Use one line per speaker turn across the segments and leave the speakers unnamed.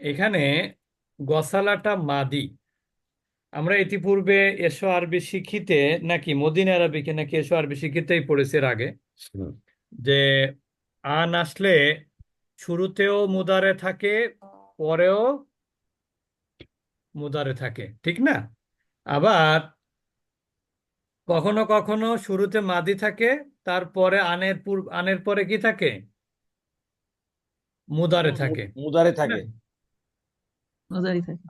এখানে গসালাটা মাদি। আমরা ইতিপূর্বে এসো আরবি শিখিতে নাকি মদিনা আরবিকে নাকি এসো আরবি শিখিতেই পড়েছি আগে। যে আন আসলে শুরুতেও মুদারে থাকে পরেও মুদারে থাকে ঠিক না? আবার কখনো কখনো শুরুতে মাদি থাকে তারপরে আনের পূর্ব আনের পরে কি থাকে? মুদারে থাকে।
মুদারে থাকে।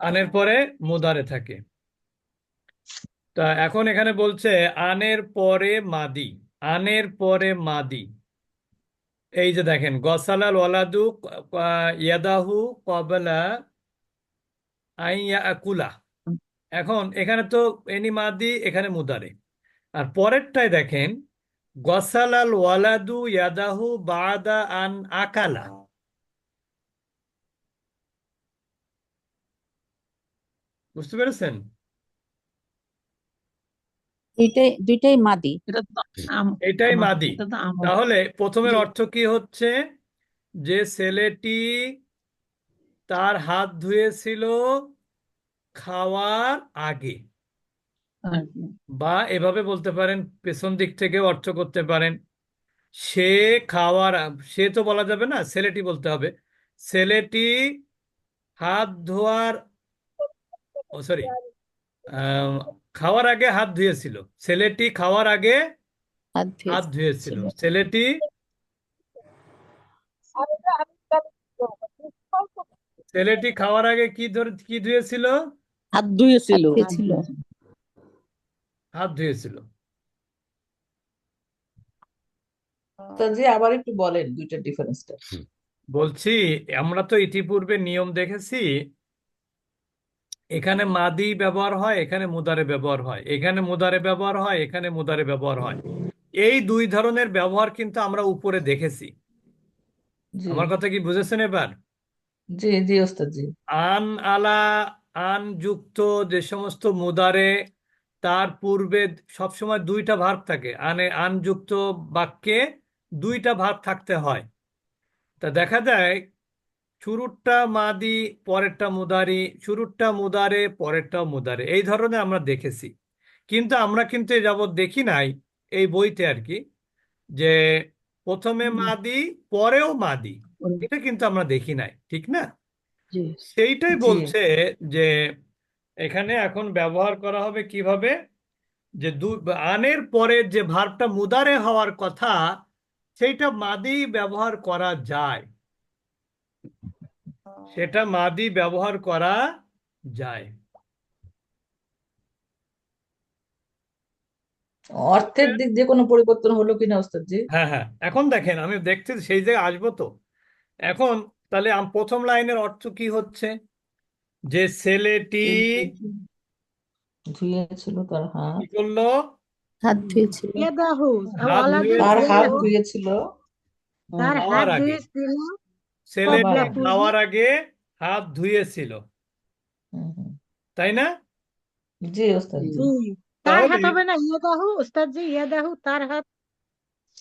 আনের পরে মুদারে থাকে। তা এখন এখানে বলছে আনের পরে মাদি আনের পরে মাদি। এই যে দেখেন গসালাল ওয়ালাদু ইয়াদাহু কবলা আইয়াকুলা এখন এখানে তো এনি মাদি এখানে মুদারে। আর পরেরটাই দেখেন গসালাল ওয়ালাদু ইয়াদাহু বাদা আন আকালা। বুঝতে পেরেছেন?
দুইটাই দুইটাই মাদি।
এটাই মাদি। তাহলে প্রথমের অর্থ কি হচ্ছে? যে ছেলেটি তার হাত ধুয়েছিল খাওয়ার আগে। বা এভাবে বলতে পারেন পেছন দিক থেকে অর্থ করতে পারেন সে খাওয়ার সে তো বলা যাবে না ছেলেটি বলতে হবে ছেলেটি হাত ধোয়ার ও সরি খাওয়ার আগে হাত ধুয়েছিল ছেলেটি খাওয়ার আগে
হাত ধুয়েছিল।
ছেলেটি ছেলেটি খাওয়ার আগে কি ধরে কি ধুয়েছিল।
হাত ধুয়েছিল।
হাত ধুয়েছিল।
আবার একটু বলেন দুইটার ডিফারেন্সটা
বলছি আমরা তো ইতিপূর্বে নিয়ম দেখেছি এখানে মাদি ব্যবহার হয় এখানে মুদারে ব্যবহার হয় এখানে মুদারে ব্যবহার হয় এখানে মুদারে ব্যবহার হয়। এই দুই ধরনের ব্যবহার কিন্তু আমরা উপরে দেখেছি। আমার কথা কি বুঝেছেন এবার?
জি জি ওস্তাদ জি
আন আলা আন যুক্ত যে সমস্ত মুদারে তার পূর্বে সবসময় দুইটা ভার্ব থাকে। আনে আনযুক্ত বাক্যে দুইটা ভার্ব থাকতে হয়। তা দেখা যায় শুরুরটা মাদি পরেরটা মুদারি শুরুরটা মুদারে পরেরটা মুদারে। এই ধরনের আমরা দেখেছি। কিন্তু আমরা কিন্তু এ যাবৎ দেখি নাই এই বইতে আর কি যে প্রথমে। মাদি পরেও মাদি। এটা কিন্তু আমরা দেখি নাই ঠিক না? সেইটাই বলছে যে এখানে এখন ব্যবহার করা হবে কীভাবে? যে দু আনের পরে যে ভার্বটা মুদারে হওয়ার কথা সেইটা মাদি ব্যবহার করা যায়। সেটা মাদি ব্যবহার করা যায়।
অর্থের দিক দিয়ে কোনো পরিবর্তন হলো কিনা ওস্তাদ জি
হ্যাঁ হ্যাঁ। এখন দেখেন আমি দেখতে সেই জায়গায় আসব তো। এখন তাহলে প্রথম লাইনের অর্থ কি হচ্ছে? যে ছেলেটি
ধুয়েছিল তার হাত।
কি করল?
হাত ধুয়েছিল।
হাত
ওয়ালাদু
ধুয়ে
তার হাত ধুয়েছিল।
তার
খাওয়ার
হাত
আগে।
ধুয়েছিল।
ছেলেটি
আগে।
খাওয়ার আগে হাত ধুয়েছিল।
হুম, হুম।
তাই না?
জি ওস্তাদ জি।
জি তার হাত
তাহলে
হবে না ইয়াদাহু ওস্তাদ জি ইয়াদাহু তার হাত।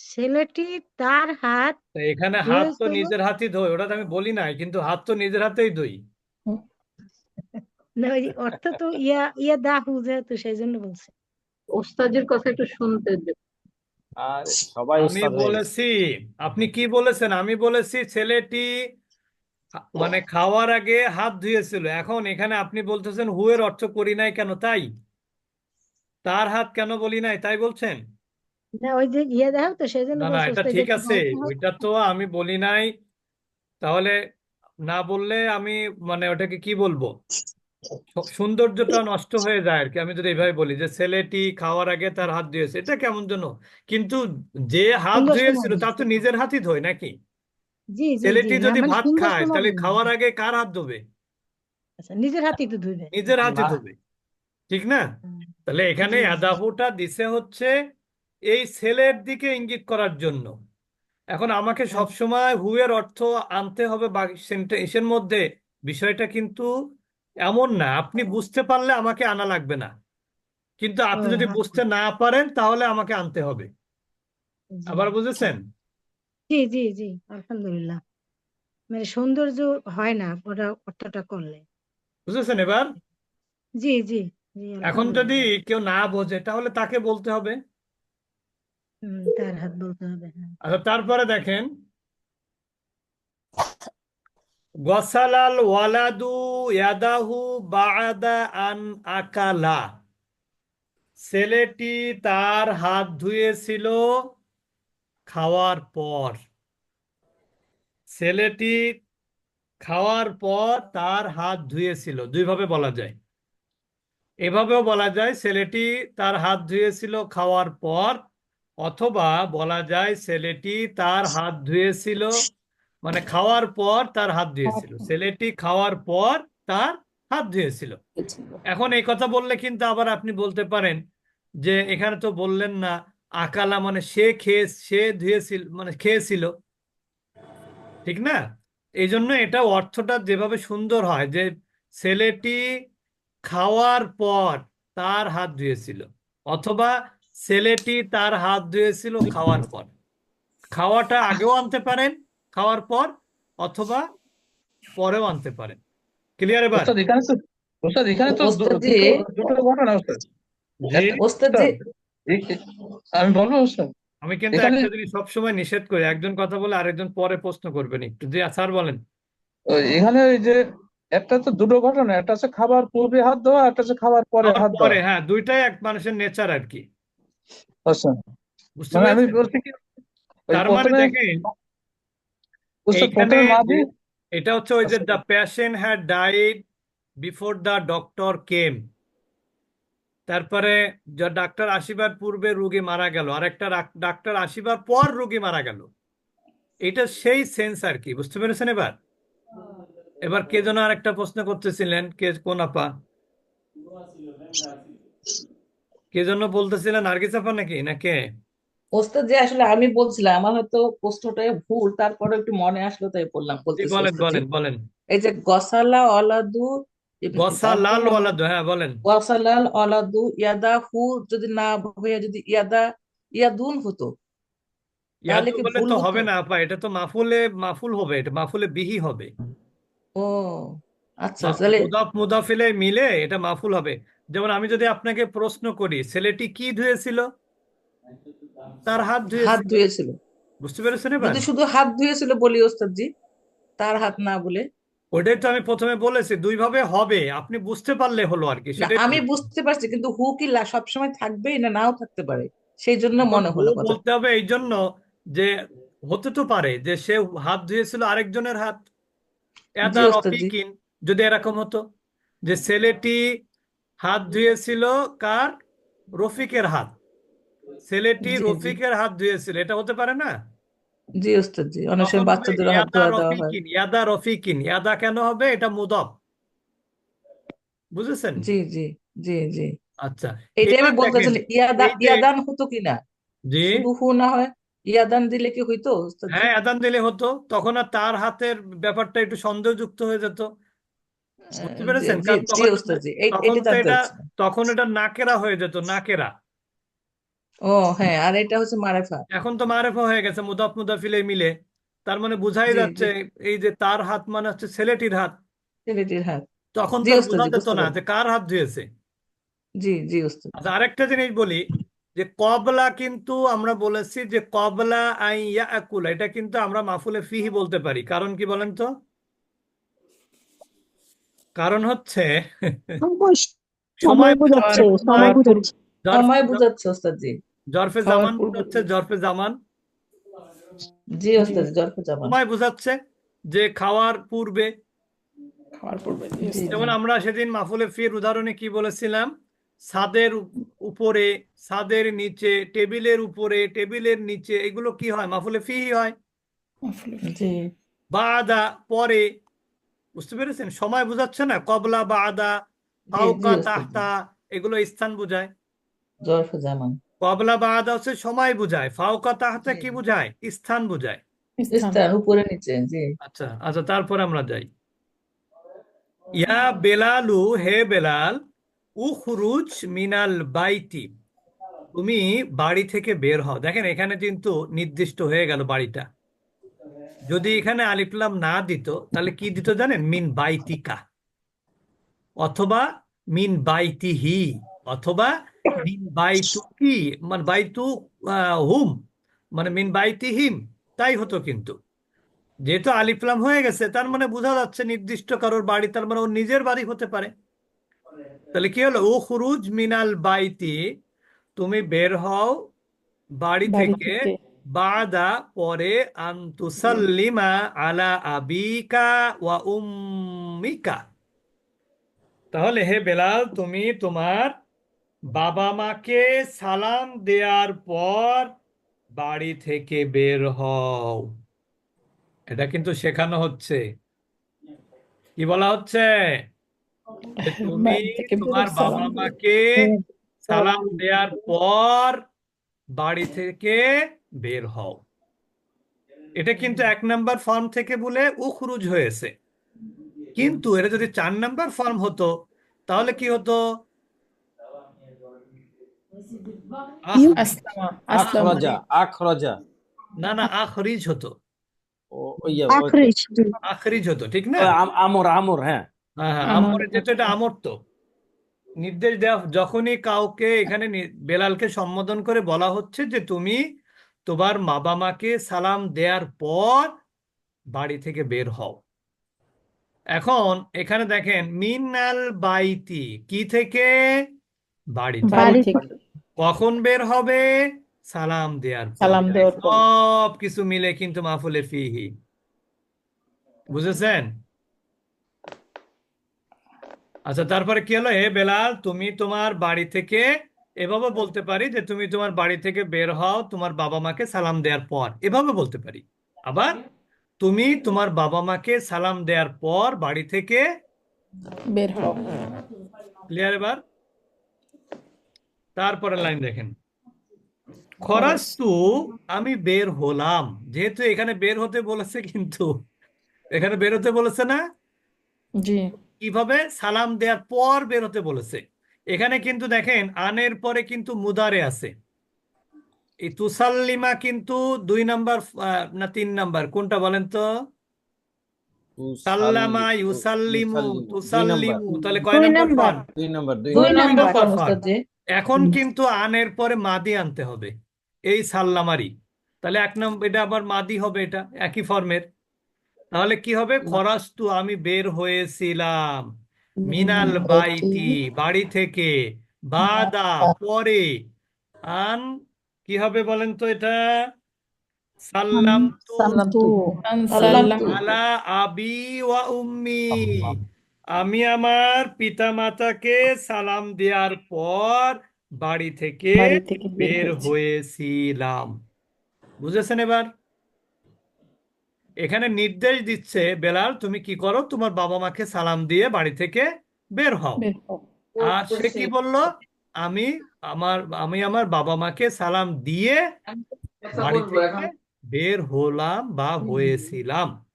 ছেলেটি তার হাত
তো এখানে হাত তো
ধুয়েছিল।
নিজের হাতই ধোয় ওটা তো আমি বলি নাই কিন্তু হাত তো নিজের হাতেই ধুই।
না ওই অর্থ তো ইয়া ইয়াদাহু যেহেতু সেই জন্য বলছে।
ওস্তাদের কথা একটু শুনতে
আর সবাই
আমি বলেছি আপনি কি বলেছেন? আমি বলেছি ছেলেটি মানে খাওয়ার আগে হাত ধুয়েছিল। এখন এখানে আপনি বলতেছেন হুয়ের অর্থ করি নাই কেন? তাই? তার হাত কেন বলি নাই? তাই বলছেন?
না ওই যে ইয়াদাহু তো সেই জন্য
না না এটা ঠিক আছে ওইটা তো আমি বলি নাই। তাহলে না বললে আমি মানে ওটাকে কি বলব? সৌন্দর্যটা নষ্ট হয়ে যায় আর কি আমি যদি এইভাবে বলি যে ছেলেটি খাওয়ার আগে তার হাত ধুয়েছে এটা কেমন জন্য কিন্তু যে হাত ধুয়েছিল তার তো নিজের হাতই ধোয় নাকি?
জি জি জি
ছেলেটি যদি ভাত খায় তাহলে খাওয়ার আগে কার হাত ধোবে?
আচ্ছা নিজের হাতেই তো ধুইবে
নিজের হাতে ধোবে। ঠিক না? তাহলে এখানে আদাহুটা দিছে হচ্ছে এই ছেলের দিকে ইঙ্গিত করার জন্য। এখন আমাকে
আচ্ছা।
সবসময় হুয়ের অর্থ আনতে হবে বাকি সেন্টেন্সের মধ্যে। বিষয়টা কিন্তু এমন না আপনি বুঝতে পারলে আমাকে আনা লাগবে না। কিন্তু আপনি যদি বুঝতে না পারেন তাহলে আমাকে আনতে হবে। আবার বুঝেছেন?
জি জি জি আলহামদুলিল্লাহ। মানে সৌন্দর্য হয় না ওটা অর্থটা করলে।
বুঝেছেন এবার?
জি জি জি
এখন যদি কেউ না বোঝে তাহলে তাকে বলতে হবে।
তার হাত বলতে হবে হ্যাঁ।
আচ্ছা তারপরে দেখেন। গসালাল ওয়ালাদু ইয়াদাহু বাআদা আন আকালা। ছেলেটি তার হাত ধুয়েছিল খাওয়ার পর। ছেলেটি খাওয়ার পর তার হাত ধুয়েছিল। দুইভাবে বলা যায়। এভাবেও বলা যায়, ছেলেটি তার হাত ধুয়েছিল খাওয়ার পর, অথবা বলা যায়, ছেলেটি তার হাত ধুয়েছিল মানে খাওয়ার পর তার হাত ধুয়েছিল। ছেলেটি খাওয়ার পর তার হাত ধুয়েছিল। এখন এই কথা বললে কিন্তু আবার আপনি বলতে পারেন যে এখানে তো বললেন না আকালা মানে সে খেয়ে সে ধুয়েছিল মানে খেয়েছিল। ঠিক না? এই জন্য এটা অর্থটা যেভাবে সুন্দর হয় যে ছেলেটি খাওয়ার পর তার হাত ধুয়েছিল অথবা ছেলেটি তার হাত ধুয়েছিল খাওয়ার পর। খাওয়াটা আগেও আনতে পারেন খাওয়ার পর অথবা পরেও আনতে পারেন। ক্লিয়ার এবার?
এখানে তো ওস্তাদ এখানে তো দু-
ওস্তাদ জি।
দুটো দুটো ঘটনা ওস্তাদ।
ওস্তাদ জি।
এ- এ- আমি বলব ওস্তাদ
আমি কিন্তু একটা জিনিস সবসময় নিষেধ করি একজন কথা বলে আরেকজন পরে প্রশ্ন করবেন একটু। জি স্যার বলেন।
এখানে ওই যে একটা তো দুটো ঘটনা একটা হচ্ছে খাবার পূর্বে হাত দেওয়া একটা হচ্ছে খাবার পরে হাত
পরে হ্যাঁ দুইটাই এক মানুষের নেচার আর কি।
আচ্ছা।
বুঝতে
মানে আমি বলছি কি
তার মানে দেখেন এইখানে
প্রথমে মা
যে
দিয়ে
এটা হচ্ছে ওই যে
আচ্ছা।
The patient had died before the doctor came তারপরে যা ডাক্তার আসিবার পূর্বে রোগী মারা গেল আর একটা ডাক্তার আসিবার পর রোগী মারা গেল। এটা সেই সেন্স আর কি বুঝতে পেরেছেন এবার? এবার কে যেন আর একটা প্রশ্ন করতেছিলেন কে কোন আপা? কে জন্য বলতেছিলেন নার্গিস আপা নাকি না কে?
ওস্তাদ জি আসলে আমি বলছিলাম আমার হয়তো প্রশ্নটা ভুল তারপরে একটু মনে আসলো তাই বললাম
বলেন বলেন বলেন।
এই যে গসালা অলাদু ইব-
গসা
তারপরে
ওয়ালাদ হ্যাঁ বলেন।
গসালাল অলাদু ইয়াদা হু যদি না হয়ে যদি ইয়াদা ইয়াদুন হতো তাহলে কি ভুল
তো হবে না আপা এটা তো মাফুলে মাফুল হবে এটা মাফুলে বিহি হবে।
ও আচ্ছা তাহলে
মুদাফ মুদাফিলে মিলে এটা মাফুল হবে। যেমন আমি যদি আপনাকে প্রশ্ন করি ছেলেটি কি ধুয়েছিল? তার হাত
হাত
ধুয়েছিল। বুঝতে পেরেছেন এবার?
যদি শুধু হাত ধুয়েছিল বলি ওস্তাদ জি তার হাত না বলে।
ওটাই তো আমি প্রথমে বলেছি দুই ভাবে হবে। আপনি বুঝতে পারলে হলো আর কি
আমি বুঝতে পারছি কিন্তু হু কি সবসময় থাকবেই না নাও থাকতে পারে? সেই জন্য মনে হলো
বলতে হবে এই জন্য যে হতে তো পারে যে সে হাত ধুয়েছিল আরেকজনের হাত। যদি এরকম হতো যে ছেলেটি হাত ধুয়েছিল কার? রফিকের হাত। ছেলেটি রফিকের হাত ধুয়েছিল এটা হতে পারে না?
জি ওস্তাদ জি অনেক সময়
হবে
বাচ্চাদেরও হাত
ইয়াদা
ধোয়া দেওয়া হয়।
ইয়াদা রফিকিন ইয়াদা কেন হবে? এটা মুদফ বুঝেছেন?
জি জি জি জি।
আচ্ছা
এইটাই আমি বলতে চাইছিলাম ইয়াদা ইয়াদান হতো কিনা?
জি।
শুধু না হয় ইয়াদান দিলে কি হইতো ওস্তাদ জি
হ্যাঁ আদান দিলে হতো তখন আর তার হাতের ব্যাপারটা একটু সন্দেহযুক্ত হয়ে যেত। বুঝতে পেরেছেন? কারণ তখন
এটা
এটা তখন এটা নাকেরা হয়ে যেত নাকেরা।
ও হ্যাঁ আর এটা হচ্ছে মারেফা।
এখন তো মারেফা হয়ে গেছে মুদাফ মুদাফিলে মিলে। তার মানে বোঝাই
জি জি।
যাচ্ছে এই যে তার হাত মানে হচ্ছে ছেলেটির হাত।
ছেলেটির হাত।
তখন
জি
তো আর
ওস্তাদ
বোঝা
জি
যেত
বুঝতে
না
পারছি।
যে কার হাত ধুয়েছে
জি জি ওস্তাদ।
আচ্ছা আরেকটা জিনিস বলি যে কবলা কিন্তু আমরা বলেছি যে কবলা আই ইয়াকুলা এটা কিন্তু আমরা মাফুলে ফিহি বলতে পারি। কারণ কি বলেন তো? কারণ হচ্ছে
সময়
সময়
বোঝাচ্ছে সময় বোঝাচ্ছে।
জরফে
বুঝাচ্ছে ওস্তাদ জি
জরফে জামান বোঝাচ্ছে জরফে জামান
জি ওস্তাদ জরফ জামান
সময় বোঝাচ্ছে যে খাওয়ার পূর্বে
খাওয়ার
যেমন আমরা সেদিন মাফুলে ফির উদাহরণে কি বলেছিলাম? ছাদের উপরে ছাদের নিচে টেবিলের উপরে টেবিলের নিচে এগুলো কি হয়? মাফুলে ফিহি হয়।
জি।
বাদা পরে বুঝতে পেরেছেন? সময় বোঝাচ্ছে না? কবলা
বা আদা
ফাওকা তাহতা এগুলো স্থান বোঝায়।
জরফ জামান
কবলা বাদা হচ্ছে সময় বোঝায় ফাওকা তাহতা কি বোঝায়? স্থান বোঝায়।
স্থান উপরে নিচে জি।
আচ্ছা আচ্ছা তারপরে আমরা যাই। ইয়া বেলালু হে বেলাল উখরুজ মিনাল বাইতি। তুমি বাড়ি থেকে বের হও। দেখেন এখানে কিন্তু নির্দিষ্ট হয়ে গেল বাড়িটা। যদি এখানে আলিফলাম না দিত তাহলে কি দিত জানেন? মিন বাইতিকা। অথবা মিন বাইতিহি অথবা মিন বাইতুকি মানে বাইতু হুম মানে মিন বাইতিহিম তাই হতো কিন্তু। যেহেতু আলিফলাম হয়ে গেছে তার মানে বোঝা যাচ্ছে নির্দিষ্ট কারোর বাড়ি তার মানে ওর নিজের বাড়ি হতে পারে। তাহলে কি হলো? ও খুরুজ মিনাল বাইতি তুমি বের হও বাড়ি থেকে। বাদা পরে আন্তুসাল্লিমা আলা আবিকা ওয়া উম্মিকা। তাহলে হে বেলাল তুমি তোমার বাবা মাকে সালাম দেওয়ার পর বাড়ি থেকে বের হও। এটা কিন্তু শেখানো হচ্ছে। কি বলা হচ্ছে? তুমি তোমার বাবা মাকে সালাম দেওয়ার পর বাড়ি থেকে বের হও। এটা কিন্তু এক নাম্বার ফর্ম থেকে বলে উখরুজ হয়েছে। কিন্তু এটা যদি চার নাম্বার ফর্ম হতো তাহলে কি হতো?
আখরাজা আখরাজা
না না আখরিজ হতো।
ও ও ও-
আখরিজ
হতো ঠিক না?
আমর আমর হ্যাঁ।
হ্যাঁ আমরের যেহেতু এটা আমর তো নির্দেশ দেওয়া যখনই কাউকে এখানে বেলালকে সম্বোধন করে বলা হচ্ছে যে তুমি তোমার বাবা মাকে সালাম দেওয়ার পর বাড়ি থেকে বের হও। এখন এখানে দেখেন মিনাল বাইতি কি থেকে? বাড়ি থেকে। কখন বের হবে? সালাম দেওয়ার
সালাম
পরে
দেওয়ার।
সব কিছু মিলে কিন্তু মাফুলে ফিহি বুঝেছেন? আচ্ছা তারপরে কি হলো? হে বেলাল তুমি তোমার বাড়ি থেকে এভাবে বলতে পারি যে তুমি তোমার বাড়ি থেকে বের হও তোমার বাবা মাকে সালাম দেওয়ার পর। এভাবে বলতে পারি। আবার তুমি তোমার বাবা মাকে সালাম দেওয়ার পর বাড়ি থেকে
বের হও।
ক্লিয়ার এবার? তারপরে লাইন দেখেন। খরাস্তু আমি বের হলাম। যেহেতু এখানে বের হতে বলেছে কিন্তু এখানে বের হতে বলেছে না?
জি।
কীভাবে? সালাম দেওয়ার পর বের হতে বলেছে। এখানে কিন্তু দেখেন আনের পরে কিন্তু মুদারে আছে। এই তুসাল্লিমা কিন্তু দুই নাম্বার না তিন নাম্বার কোনটা বলেন তো? সাল্লামা ইউসাল্লিমু তুসাল্লিমু। তাহলে কয় নাম্বার।
দুই নম্বর দুই নম্বর।
এখন। কিন্তু আনের পরে মাদি আনতে হবে। এই সাল্লামারি। তাহলে এক নম্বর এটা আবার মাদি হবে এটা একই ফর্মের। তাহলে কি হবে? খরাস্তু আমি বের হয়েছিলাম। মিনাল বাইতি বাড়ি থেকে। বাদা পরে। আন কি হবে বলেন তো এটা? সাল্লাম। আলা আবি ওয়া উম্মি। আমি আমার পিতামাতাকে সালাম দেওয়ার পর বাড়ি থেকে
বাড়ি থেকে বের
বের হয়েছিলাম। বুঝেছেন এবার? এখানে নির্দেশ দিচ্ছে বেলাল তুমি কি করো? তোমার বাবা মাকে সালাম দিয়ে বাড়ি থেকে বের হও।
বের হও।
আর সে কি বলল? আমি আমার আমি আমার বাবা মাকে সালাম দিয়ে বাড়ি থেকে বের হলাম বা হয়েছিলাম।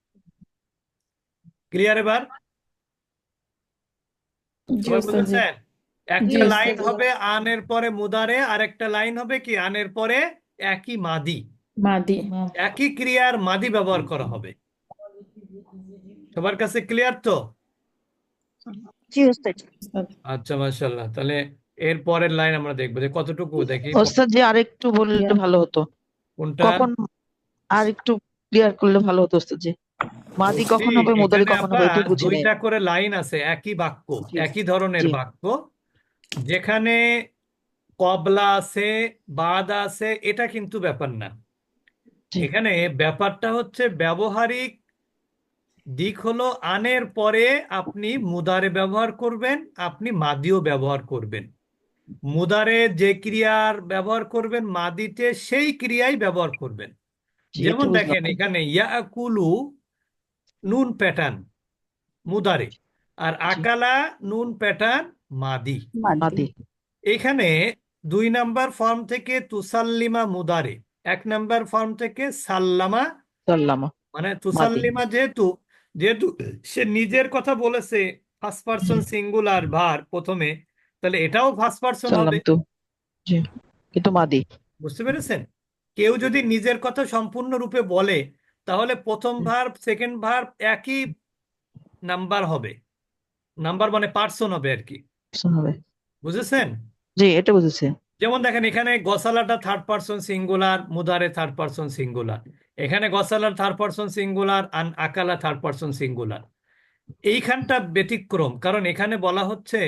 ক্লিয়ার এবার
জি
সবাই
ওস্তাদ জি
বুঝেছেন একটা লাইন। হবে আনের পরে মুদারে আর একটা লাইন হবে কি? আনের পরে একই মাদি।
মাদি।
একই ক্রিয়ার মাদি ব্যবহার করা হবে। সবার কাছে ক্লিয়ার তো। আচ্ছা মাশাল্লাহ তাহলে এর পরের লাইন আমরা দেখব। যে কতটুকু দেখি?
ওস্তাদ জি আরেকটু বললে. ভালো হতো।
কোনটা
কখন আর একটু ক্লিয়ার করলে ভালো হতো ওস্তাদ জি মাদি কখন হবে মুদারি কখন হবে এটি বুঝি
দুইটা করে লাইন আছে একই বাক্য। একই ধরনের
জি।
বাক্য যেখানে কবলা আছে বাদ আছে এটা কিন্তু ব্যাপার না
জি।
এখানে ব্যাপারটা হচ্ছে ব্যবহারিক দিক হলো আনের পরে আপনি মুদারে ব্যবহার করবেন আপনি মাদিও ব্যবহার করবেন মুদারে যে ক্রিয়ার ব্যবহার করবেন মাদিতে সেই ক্রিয়াই ব্যবহার করবেন যেমন দেখেন এখানে ইয়াকুলু নুন প্যাটার্ন মুদারে। আর আকালা নুন প্যাটার্ন মাদি।
মাদি।
এখানে দুই নাম্বার ফর্ম থেকে তুসাল্লিমা মুদারে এক নাম্বার ফর্ম থেকে সাল্লামা
সাল্লামা।
মানে তুসাল্লিমা যেহেতু যেহেতু সে নিজের কথা বলেছে ফার্স্ট পার্সন সিঙ্গুলার ভার প্রথমে তাহলে এটাও ফার্স্ট পার্সন হবে।
তো। জি। কিন্তু মাদি।
বুঝতে পেরেছেন? কেউ যদি নিজের কথা সম্পূর্ণ রূপে বলে তাহলে প্রথম ভার্ব সেকেন্ড ভার্ব একই নাম্বার হবে। নাম্বার মানে পার্সন হবে আর কি। বুঝেছেন?
জি এটা বুঝেছি।
যেমন দেখেন এখানে গসালাটা থার্ড পারসন সিঙ্গুলার মুদারে থার্ড পারসন সিঙ্গুলার এখানে গসালার থার্ড পারসন সিঙ্গুলার আন আকালা থার্ড পারসন সিঙ্গুলার এইখানটা ব্যতিক্রম কারণ এখানে বলা হচ্ছে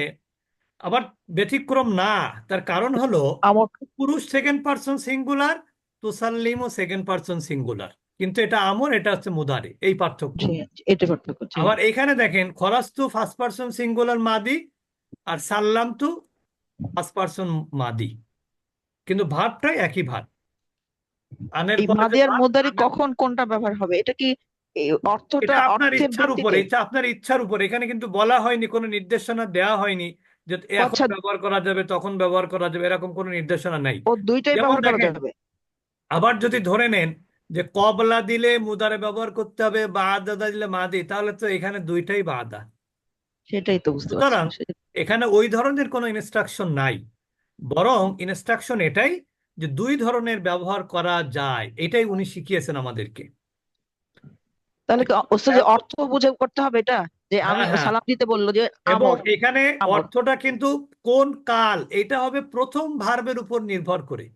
আবার ব্যতিক্রম না তার কারণ হলো
আমর
পুরুষ সেকেন্ড পারসন সিঙ্গুলার তুসাল্লিমও সেকেন্ড পারসন সিঙ্গুলার কিন্তু এটা আমর এটা হচ্ছে মুদারি। এই পার্থক্য।
এটা পার্থক্য
আবার এখানে দেখেন খরাস খরাস্তু ফার্স্ট পারসন সিঙ্গুলার মাদি আর সাল্লাম তু ফার্স্ট পারসন মাদি। কিন্তু ভাবটাই একই ভার্ব আনের
মাদি আর মুদারি কখন কোনটা ব্যবহার হবে? এটা কি অর্থটা
আপনার ইচ্ছার উপরে এটা আপনার ইচ্ছার উপরে। এখানে কিন্তু বলা হয়নি কোনো নির্দেশনা দেওয়া হয়নি যে এখন
আচ্ছা।
ব্যবহার করা যাবে তখন ব্যবহার করা যাবে এরকম কোনো নির্দেশনা নাই।
ও দুইটাই ব্যবহার করা যাবে?
আবার যদি ধরে নেন যে কবলা দিলে মুদারে ব্যবহার করতে হবে বা আদা দিলে মাদি তাহলে তো এখানে দুইটাই বা বাদা
সেটাই তো বুঝতে
সুতরাং এখানে ওই ধরনের কোনো ইনস্ট্রাকশন নাই। বরং ইনস্ট্রাকশন এটাই যে দুই ধরনের ব্যবহার করা যায় এটাই উনি শিখিয়েছেন আমাদেরকে।
তাহলে যে অর্থ বুঝে করতে হবে এটা? যে আমি
হ্যাঁ, হ্যাঁ।
সালাম দিতে বলল যে
এবং এখানে অর্থটা কিন্তু কোন কাল এটা হবে প্রথম ভার্বের উপর নির্ভর করে।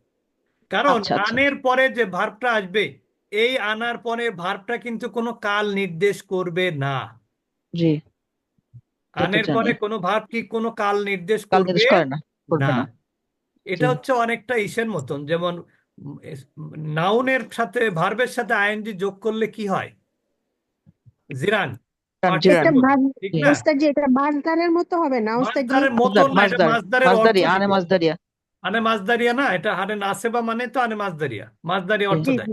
কারণ
আচ্ছা, আচ্ছা।
পরে যে ভার্বটা আসবে এই আনার পরে ভার্বটা কিন্তু কোনো কাল নির্দেশ করবে না।
জি।
আনের পরে কোনো ভার্ব কি কোনো কাল নির্দেশ
কাল
করবে?
নির্দেশ করে না করবে
না।
না।
এটা হচ্ছে অনেকটা ইসের মতন যেমন নাউনের সাথে ভার্বের সাথে আইএনজি যোগ করলে কি হয়? জিরান।
মতো হবে না? ওস্তাদ জি
মাসদারের মতন না এটা
মাসদার
মাসদারের অর্থ
মাসদারি আনে। মাসদারিয়া
আনে মাসদারিয়া না এটা হারে নাসেবা মানে তো আনে মাসদারিয়া মাসদারি অর্থ দেয়।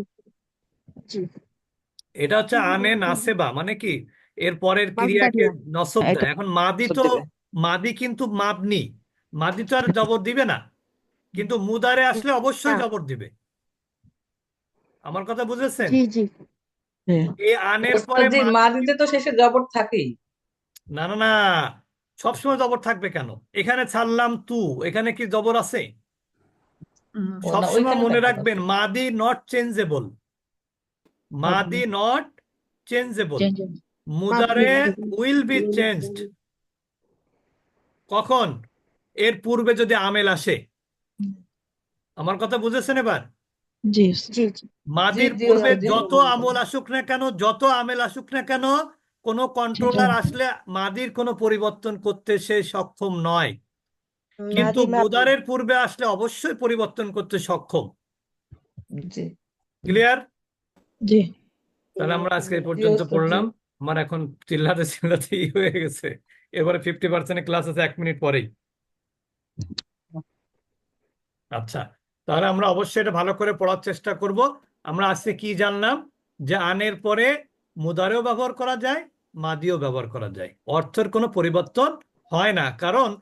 এটা হচ্ছে আনে নাসেবা মানে কি? এর পরের ক্রিয়াকে। নসব
হ্যাঁ,
দেয়। এখন মাদি তো মাদি কিন্তু মাবনি মাদি তো আর জবর দিবে না। কিন্তু মুদারে আসলে অবশ্যই
হ্যাঁ।
জবর দিবে। আমার কথা বুঝেছেন?
জি জি।
জি।
এই আনের পরে মাদি
মাদিতে তো শেষে জবর থাকেই।
না না না। সবসময় জবর থাকবে কেন? এখানে ছাড়লাম তু। এখানে কি জবর আছে? সবসময় মনে রাখবেন মাদি নট চেঞ্জেবল মাদি নট চেঞ্জেবল। মুদারে উইল বি চেঞ্জড। কখন? এর পূর্বে যদি আমেল আসে। আমার কথা বুঝেছেন এবার? মাদির পূর্বে যত আমল আসুক না কেন যত আমেল আসুক না কেন কোনো কন্ট্রোলার আসলে মাদির কোনো পরিবর্তন করতে সে সক্ষম নয়। কিন্তু মুদারের পূর্বে আসলে অবশ্যই পরিবর্তন করতে সক্ষম। ক্লিয়ার?
জি।
তাহলে আমরা আজকে এই পর্যন্ত পড়লাম। আমার এখন চিল্লাতে চিল্লাতে ই হয়ে গেছে। এবারে ফিফটি পার্সেন্ট ক্লাস আছে এক মিনিট পরেই। আচ্ছা তাহলে আমরা অবশ্যই এটা ভালো করে পড়ার চেষ্টা করব। আমরা আজকে কি জানলাম? যে আনের পরে মুদারেও ব্যবহার করা যায় মাদিও ব্যবহার করা যায়। অর্থের কোনো পরিবর্তন হয় না। কারণ